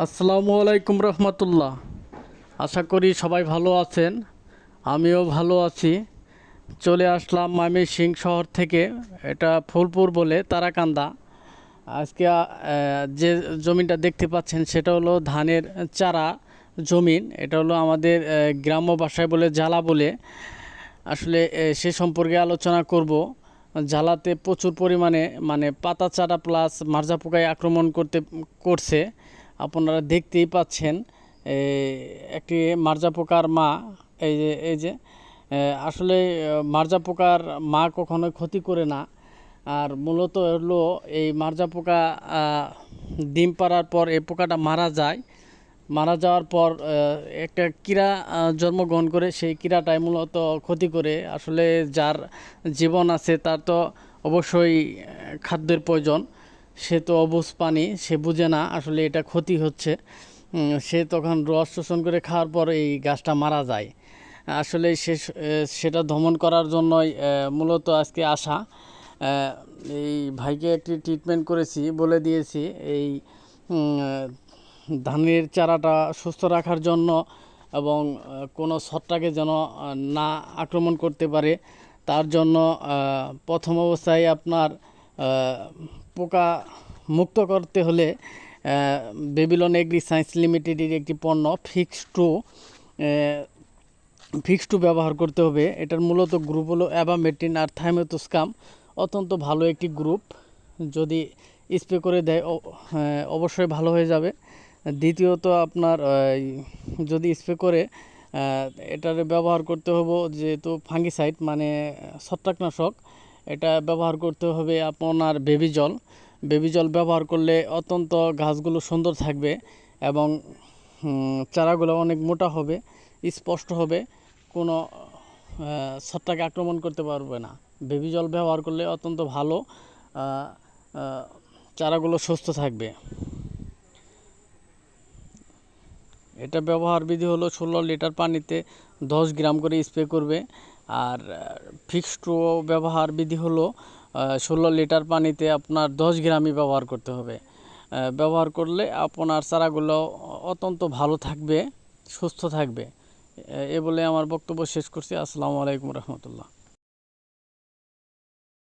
আসসালামু আলাইকুম রহমতুল্লাহ। আশা করি সবাই ভালো আছেন, আমিও ভালো আছি। চলে আসলাম আমি সিং শহর থেকে, এটা ফুলপুর বলে তারাকান্দা। আজকে যে জমিটা দেখতে পাচ্ছেন সেটা হলো ধানের চারা জমিন, এটা হলো আমাদের গ্রাম্য ভাষায় বলে জ্বালা বলে। আসলে সে সম্পর্কে আলোচনা করব। জ্বালাতে প্রচুর পরিমাণে মানে পাতা চারা প্লাস মার্জা পোকায় আক্রমণ করতে, করছে। আপনারা দেখতেই পাচ্ছেন একটি মার্জা পোকার মা, এই যে এই যে আসলে মার্জা পোকার মা কখনোই ক্ষতি করে না। আর মূলত হলো এই মার্জা পোকা ডিম পাড়ার পর এই পোকাটা মারা যায়। মারা যাওয়ার পর একটা কীড়া জন্মগ্রহণ করে, সেই কীড়াটাই মূলত ক্ষতি করে। আসলে যার জীবন আছে তার তো অবশ্যই খাদ্যের প্রয়োজন। সে তো অবুজ পানি, সে বুঝে না আসলে এটা ক্ষতি হচ্ছে। সে তখন রস শোষণ করে খাওয়ার পর এই গাছটা মারা যায়। আসলে সে সেটা দমন করার জন্যই মূলত আজকে আসা। এই ভাইকে একটি ট্রিটমেন্ট করেছি, বলে দিয়েছি, এই ধানের চারাটা সুস্থ রাখার জন্য এবং কোনো ছত্রাকে যেন না আক্রমণ করতে পারে, তার জন্য প্রথম অবস্থায় আপনার পোকা মুক্ত করতে হলে বেবিলন এগ্রি সায়েন্স লিমিটেডের একটি পণ্য ফিক্স টু ফিক্স টু ব্যবহার করতে হবে। এটার মূলত গ্রুপ হলো অ্যাবামেটিন আর থাইমেটোস্কাম অত্যন্ত ভালো একটি গ্রুপ যদি স্প্রে করে দেয় অবশ্যই ভালো হয়ে যাবে। দ্বিতীয়ত আপনার যদি স্প্রে করে এটার ব্যবহার করতে হবে যেহেতু ফাঙ্গিসাইড মানে ছত্রাকনাশক। এটা ব্যবহার করতে হবে আপনার বেবি জল। বেবি জল ব্যবহার করলে অত্যন্ত গাছগুলো সুন্দর থাকবে এবং চারাগুলো অনেক মোটা হবে, স্পষ্ট হবে, কোনো ছত্রাকে আক্রমণ করতে পারবে না। বেবি জল ব্যবহার করলে অত্যন্ত ভালো চারাগুলো সুস্থ থাকবে। এটা ব্যবহার বিধি হলো ষোলো লিটার পানিতে দশ গ্রাম করে স্প্রে করবে। আর ফিক্সড ব্যবহার বিধি হলো ষোলো লিটার পানিতে আপনার দশ গ্রামই ব্যবহার করতে হবে। ব্যবহার করলে আপনার চারাগুলো অত্যন্ত ভালো থাকবে, সুস্থ থাকবে। এ বলে আমার বক্তব্য শেষ করছি। আসসালামু আলাইকুম রহমতুল্লাহ।